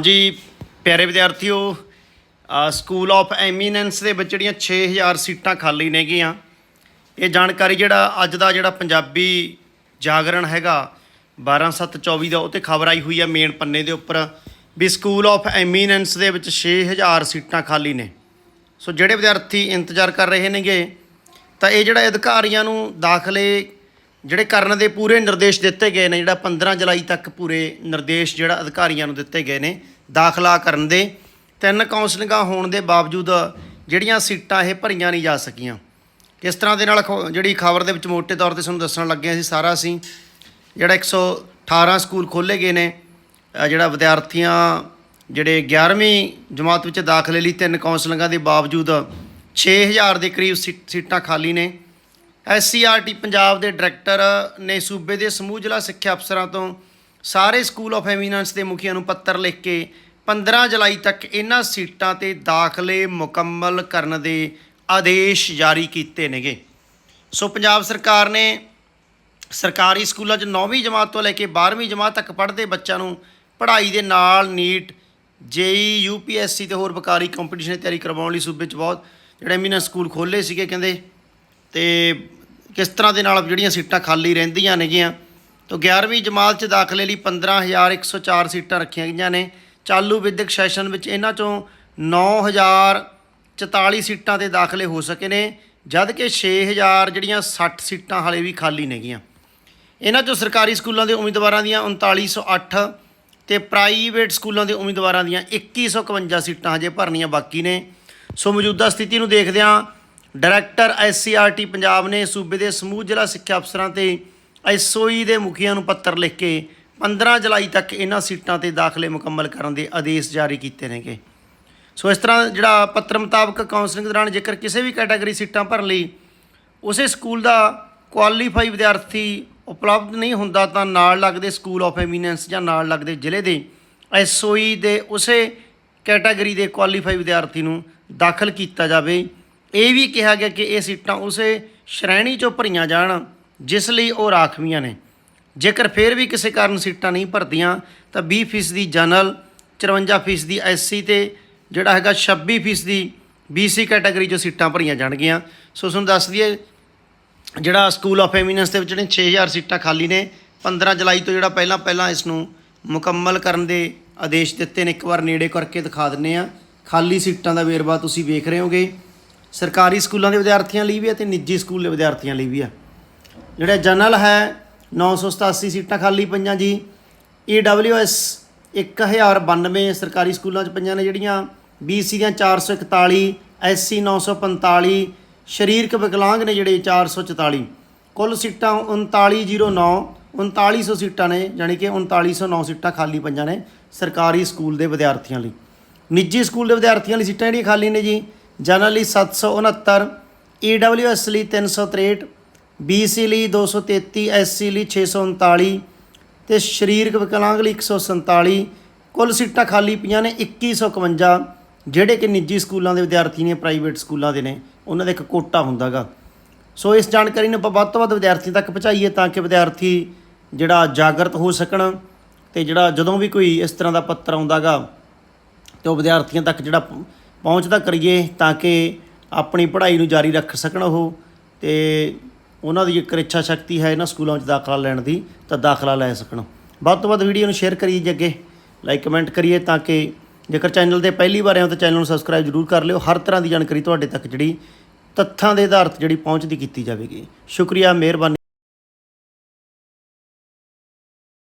ਜੀ ਪਿਆਰੇ ਵਿਦਿਆਰਥੀਓ ਅ, ਸਕੂਲ ਆਫ ਐਮੀਨੈਂਸ ਦੇ ਵਿੱਚ ਜਿਹੜੀਆਂ 6000 ਸੀਟਾਂ ਖਾਲੀ ਨੇਗੀਆਂ ਇਹ ਜਾਣਕਾਰੀ ਜਿਹੜਾ ਅੱਜ ਦਾ ਜਿਹੜਾ ਪੰਜਾਬੀ ਜਾਗਰਣ ਹੈਗਾ 12724 ਦਾ ਉਹ ਤੇ ਖਬਰ ਆਈ ਹੋਈ ਆ ਮੇਨ ਪੰਨੇ ਦੇ ਉੱਪਰ ਵੀ ਸਕੂਲ ਆਫ ਐਮੀਨੈਂਸ ਦੇ ਵਿੱਚ 6000 ਸੀਟਾਂ ਖਾਲੀ ਨੇ। ਸੋ ਜਿਹੜੇ ਵਿਦਿਆਰਥੀ ਇੰਤਜ਼ਾਰ ਕਰ ਰਹੇ ਨੇਗੇ ਤਾਂ ਇਹ ਜਿਹੜਾ ਅਧਿਕਾਰੀਆਂ ਨੂੰ ਦਾਖਲੇ ਜਿਹੜੇ ਕਰਨ ਦੇ ਪੂਰੇ ਨਿਰਦੇਸ਼ ਦਿੱਤੇ ਗਏ ਨੇ, ਜਿਹੜਾ 15 ਜੁਲਾਈ ਤੱਕ ਪੂਰੇ ਨਿਰਦੇਸ਼ ਜਿਹੜਾ ਅਧਿਕਾਰੀਆਂ ਨੂੰ ਦਿੱਤੇ ਗਏ ਨੇ, ਦਾਖਲਾ ਕਰਨ ਦੇ, ਤਿੰਨ ਕਾਉਂਸਲਿੰਗਾਂ ਹੋਣ ਦੇ ਬਾਵਜੂਦ ਜਿਹੜੀਆਂ ਸੀਟਾਂ ਇਹ ਭਰੀਆਂ ਨਹੀਂ ਜਾ ਸਕੀਆਂ। ਕਿਸ ਤਰ੍ਹਾਂ ਦੇ ਨਾਲ ਖ- ਜਿਹੜੀ ਖਬਰ ਦੇ ਵਿੱਚ ਮੋਟੇ ਤੌਰ ਤੇ ਤੁਹਾਨੂੰ ਦੱਸਣ ਲੱਗੇ ਸੀ ਸਾਰਾ ਅਸੀਂ, ਜਿਹੜਾ 118 ਸਕੂਲ ਖੋਲੇ ਗਏ ਨੇ ਜਿਹੜਾ ਵਿਦਿਆਰਥੀਆਂ ਜਿਹੜੇ 11ਵੀਂ ਜਮਾਤ ਵਿੱਚ ਦਾਖਲੇ ਲਈ ਤਿੰਨ ਕਾਉਂਸਲਿੰਗਾਂ ਦੇ ਬਾਵਜੂਦ 6000 ਦੇ ਕਰੀਬ ਸੀ- ਸੀਟਾਂ ਖਾਲੀ ਨੇ। ਐਸਸੀਆਰਟੀ ਪੰਜਾਬ ਦੇ ਡਾਇਰੈਕਟਰ ਨੇ ਸੂਬੇ ਦੇ ਸਮੂਹ ਜ਼ਿਲ੍ਹਾ ਸਿੱਖਿਆ ਅਫਸਰਾਂ ਤੋਂ ਸਾਰੇ ਸਕੂਲ ਆਫ ਐਮੀਨੈਂਸ ਦੇ ਮੁਖੀਆਂ ਨੂੰ ਪੱਤਰ ਲਿਖ ਕੇ 15 ਜੁਲਾਈ ਤੱਕ ਇਹਨਾਂ ਸੀਟਾਂ ਤੇ ਦਾਖਲੇ ਮੁਕੰਮਲ ਕਰਨ ਦੇ ਆਦੇਸ਼ ਜਾਰੀ ਕੀਤੇ ਨੇਗੇ। ਸੋ ਪੰਜਾਬ ਸਰਕਾਰ ਨੇ ਸਰਕਾਰੀ ਸਕੂਲਾਂ 'ਚ 9ਵੀਂ ਜਮਾਤ ਤੋਂ ਲੈ ਕੇ 12ਵੀਂ ਜਮਾਤ ਤੱਕ ਪੜ੍ਹਦੇ ਬੱਚਿਆਂ ਨੂੰ ਪੜ੍ਹਾਈ ਦੇ ਨਾਲ ਨੀਟ, ਜੇਈ, ਯੂਪੀਐਸਸੀ ਤੇ ਹੋਰ ਵਕਾਰੀ ਕੰਪੀਟੀਸ਼ਨ ਦੀ ਤਿਆਰੀ ਕਰਵਾਉਣ ਲਈ ਸੂਬੇ 'ਚ ਬਹੁਤ ਜਿਹੜੇ ਐਮੀਨੈਂਸ ਸਕੂਲ ਖੋਲ੍ਹੇ ਸੀਗੇ ਕਹਿੰਦੇ ਤੇ ਕਿਸ ਤਰ੍ਹਾਂ ਦੇ ਨਾਲ ਜਿਹੜੀਆਂ ਸੀਟਾਂ ਖਾਲੀ ਰਹਿੰਦੀਆਂ ਨੇਗੀਆਂ? ਤਾਂ 11ਵੀਂ ਜਮਾਤ 'ਚ ਦਾਖਲੇ ਲਈ 15104 ਸੀਟਾਂ ਰੱਖੀਆਂ ਗਈਆਂ ਨੇ। ਚਾਲੂ ਵਿਦਿਅਕ ਸੈਸ਼ਨ ਵਿੱਚ ਇਹਨਾਂ ਚੋਂ 9044 ਸੀਟਾਂ ਤੇ ਦਾਖਲੇ ਹੋ ਸਕੇ ਨੇ, ਜਦ ਕਿ 6000 ਜਿਹੜੀਆਂ 60 ਸੀਟਾਂ ਹਾਲੇ ਵੀ ਖਾਲੀ ਨੇਗੀਆਂ। ਇਹਨਾਂ ਚੋਂ ਸਰਕਾਰੀ ਸਕੂਲਾਂ ਦੇ ਉਮੀਦਵਾਰਾਂ ਦੀਆਂ 3908 ਤੇ ਪ੍ਰਾਈਵੇਟ ਸਕੂਲਾਂ ਦੇ ਉਮੀਦਵਾਰਾਂ ਦੀਆਂ 2151 ਸੀਟਾਂ ਹਜੇ ਭਰਨੀਆਂ ਬਾਕੀ ਨੇ। ਸੋ ਮੌਜੂਦਾ ਸਥਿਤੀ ਨੂੰ ਦੇਖਦਿਆਂ ਡਾਇਰੈਕਟਰ ਐਸਸੀਆਰਟੀ ਪੰਜਾਬ ਨੇ ਸੂਬੇ ਦੇ ਸਮੂਹ ਜ਼ਿਲ੍ਹਾ ਸਿੱਖਿਆ ਅਫਸਰਾਂ ਤੇ ਐਸਓਈ ਦੇ ਮੁਖੀਆਂ ਨੂੰ ਪੱਤਰ ਲਿਖ ਕੇ 15 ਜੁਲਾਈ ਤੱਕ ਇਹਨਾਂ ਸੀਟਾਂ ਤੇ ਦਾਖਲੇ ਮੁਕੰਮਲ ਕਰਨ ਦੇ ਆਦੇਸ਼ ਜਾਰੀ ਕੀਤੇ ਨੇਗੇ। ਸੋ ਇਸ ਤਰ੍ਹਾਂ ਜਿਹੜਾ ਪੱਤਰ ਮੁਤਾਬਕ ਕਾਉਂਸਲਿੰਗ ਦੌਰਾਨ ਜੇਕਰ ਕਿਸੇ ਵੀ ਕੈਟਾਗਰੀ ਸੀਟਾਂ ਭਰਨ ਲਈ ਉਸੇ ਸਕੂਲ ਦਾ ਕੁਆਲੀਫਾਈ ਵਿਦਿਆਰਥੀ ਉਪਲਬਧ ਨਹੀਂ ਹੁੰਦਾ ਤਾਂ ਨਾਲ ਲੱਗਦੇ ਸਕੂਲ ਆਫ ਐਮੀਨੈਂਸ ਜਾਂ ਨਾਲ ਲੱਗਦੇ ਜ਼ਿਲ੍ਹੇ ਦੇ ਐਸਓਈ ਦੇ ਉਸੇ ਕੈਟਾਗਰੀ ਦੇ ਕੁਆਲੀਫਾਈ ਵਿਦਿਆਰਥੀ ਨੂੰ ਦਾਖਲ ਕੀਤਾ ਜਾਵੇ। ਇਹ ਵੀ ਕਿਹਾ ਗਿਆ ਕਿ ਇਹ ਸੀਟਾਂ ਉਸੇ ਸ਼੍ਰੇਣੀ ਚੋਂ ਭਰੀਆਂ ਜਾਣ, ਜਿਸ ਲਈ ਉਹ ਰਾਖਵੀਆਂ ਨੇ। ਜੇਕਰ ਫਿਰ ਵੀ ਕਿਸੇ ਕਾਰਨ ਸੀਟਾਂ ਨਹੀਂ ਭਰਦੀਆਂ, ਤਾਂ 20% ਦੀ ਜਨਰਲ 54% ਦੀ ਐਸਸੀ ਤੇ ਜਿਹੜਾ ਹੈਗਾ 26% ਦੀ BC ਕੈਟਾਗਰੀ 'ਚੋਂ ਸੀਟਾਂ ਭਰੀਆਂ ਜਾਣਗੀਆਂ। ਸੋ ਤੁਹਾਨੂੰ ਦੱਸ ਦਈਏ, ਜਿਹੜਾ ਸਕੂਲ ਆਫ ਐਮੀਨੈਂਸ ਦੇ ਵਿੱਚ ਜਿਹੜੇ 6000 ਸੀਟਾਂ ਖਾਲੀ ਨੇ 15 ਜੁਲਾਈ ਤੋਂ ਜਿਹੜਾ ਪਹਿਲਾਂ ਪਹਿਲਾਂ ਇਸ ਨੂੰ ਮੁਕੰਮਲ ਕਰਨ ਦੇ ਆਦੇਸ਼ ਦਿੱਤੇ ਨੇ, ਇੱਕ ਵਾਰ ਨੇੜੇ ਕਰਕੇ ਦਿਖਾ ਦਿੰਨੇ ਆ ਖਾਲੀ ਸੀਟਾਂ ਦਾ ਵੇਰਵਾ ਤੁਸੀਂ ਵੇਖ ਰਹੇ ਹੋਗੇ। ਸਰਕਾਰੀ ਸਕੂਲਾਂ ਦੇ ਵਿਦਿਆਰਥੀਆਂ ਲਈ ਵੀ ਹੈ ਤੇ ਨਿੱਜੀ ਸਕੂਲ ਦੇ ਵਿਦਿਆਰਥੀਆਂ ਲਈ ਵੀ ਹੈ। ਜਿਹੜਾ ਜਨਰਲ ਹੈ 987 ਸੀਟਾਂ ਖਾਲੀ ਪਈਆਂ ਜੀ। EWS 1092 ਸਰਕਾਰੀ ਸਕੂਲਾਂ 'ਚ ਪਈਆਂ ਨੇ ਜਿਹੜੀਆਂ। BC ਦੀਆਂ 441 SC 945 ਸਰੀਰਕ ਵਿਕਲਾਂਗ ਨੇ ਜਿਹੜੇ 444 ਕੁੱਲ ਸੀਟਾਂ 3909 3900 ਸੀਟਾਂ ਨੇ ਯਾਨੀ ਕਿ 3909 ਸੀਟਾਂ ਖਾਲੀ ਪਈਆਂ ਨੇ ਸਰਕਾਰੀ ਸਕੂਲ ਦੇ ਵਿਦਿਆਰਥੀਆਂ ਲਈ। ਨਿੱਜੀ ਸਕੂਲ ਦੇ ਵਿਦਿਆਰਥੀਆਂ ਲਈ ਸੀਟਾਂ ਜਿਹੜੀਆਂ ਖਾਲੀ ਨੇ ਜੀ। ਜਨਰਲ ਲਈ 769 EWS ਲਈ 363 BC ਲਈ 233 SC ਲਈ 639 ਤੇ ਸਰੀਰਕ ਵਿਕਲਾਂਗ ਲਈ 147 ਕੁੱਲ ਸੀਟਾਂ ਖਾਲੀ ਪਈਆਂ ਨੇ 2151 ਜਿਹੜੇ ਕਿ ਨਿੱਜੀ ਸਕੂਲਾਂ ਦੇ ਵਿਦਿਆਰਥੀ ਨੇ, ਪ੍ਰਾਈਵੇਟ ਸਕੂਲਾਂ ਦੇ ਨੇ। ਉਹਨਾਂ ਦਾ ਇੱਕ ਕੋਟਾ ਹੁੰਦਾਗਾ। ਸੋ ਇਸ ਜਾਣਕਾਰੀ ਨੂੰ ਆਪਾਂ ਵੱਧ ਤੋਂ ਵੱਧ ਵਿਦਿਆਰਥੀਆਂ ਤੱਕ ਪਹੁੰਚਾਈਏ ਤਾਂ ਕਿ ਵਿਦਿਆਰਥੀ ਜਿਹੜਾ ਜਾਗਰਤ ਹੋ ਸਕਣ ਤੇ ਜਿਹੜਾ ਜਦੋਂ ਵੀ ਕੋਈ ਇਸ ਤਰ੍ਹਾਂ ਦਾ ਪੱਤਰ ਆਉਂਦਾਗਾ ਤੇ ਉਹ ਵਿਦਿਆਰਥੀਆਂ ਤੱਕ ਜਿਹੜਾ ਪ- ਪਹੁੰਚਦਾ ਕਰੀਏ ਤਾਂ ਕਿ ਆਪਣੀ ਪੜ੍ਹਾਈ ਨੂੰ ਜਾਰੀ ਰੱਖ ਸਕਣ ਉਹ ਤੇ ਉਹਨਾਂ ਦੀ ਜੇਕਰ ਇੱਛਾ ਸ਼ਕਤੀ ਹੈ ਇਹਨਾਂ ਸਕੂਲਾਂ ਵਿੱਚ ਦਾਖਲਾ ਲੈਣ ਦੀ, ਤਾਂ ਦਾਖਲਾ ਲੈ ਸਕਣ। ਵੱਧ ਤੋਂ ਵੱਧ ਵੀਡੀਓ ਨੂੰ ਸ਼ੇਅਰ ਕਰੀਏ ਜੀ ਅੱਗੇ। ਲਾਈਕ, ਕਮੈਂਟ ਕਰੀਏ ਤਾਂ ਕਿ ਜੇਕਰ ਚੈਨਲ ਤੇ ਪਹਿਲੀ ਵਾਰ ਆਏ ਹੋ ਤਾਂ ਚੈਨਲ ਨੂੰ ਸਬਸਕ੍ਰਾਈਬ ਜ਼ਰੂਰ ਕਰ ਲਿਓ। ਹਰ ਤਰ੍ਹਾਂ ਦੀ ਜਾਣਕਾਰੀ ਤੁਹਾਡੇ ਤੱਕ ਜਿਹੜੀ ਤੱਥਾਂ ਦੇ ਆਧਾਰ ਤੇ ਜਿਹੜੀ ਪਹੁੰਚਦੀ ਕੀਤੀ ਜਾਵੇਗੀ। ਸ਼ੁਕਰੀਆ, ਮਿਹਰਬਾਨੀ।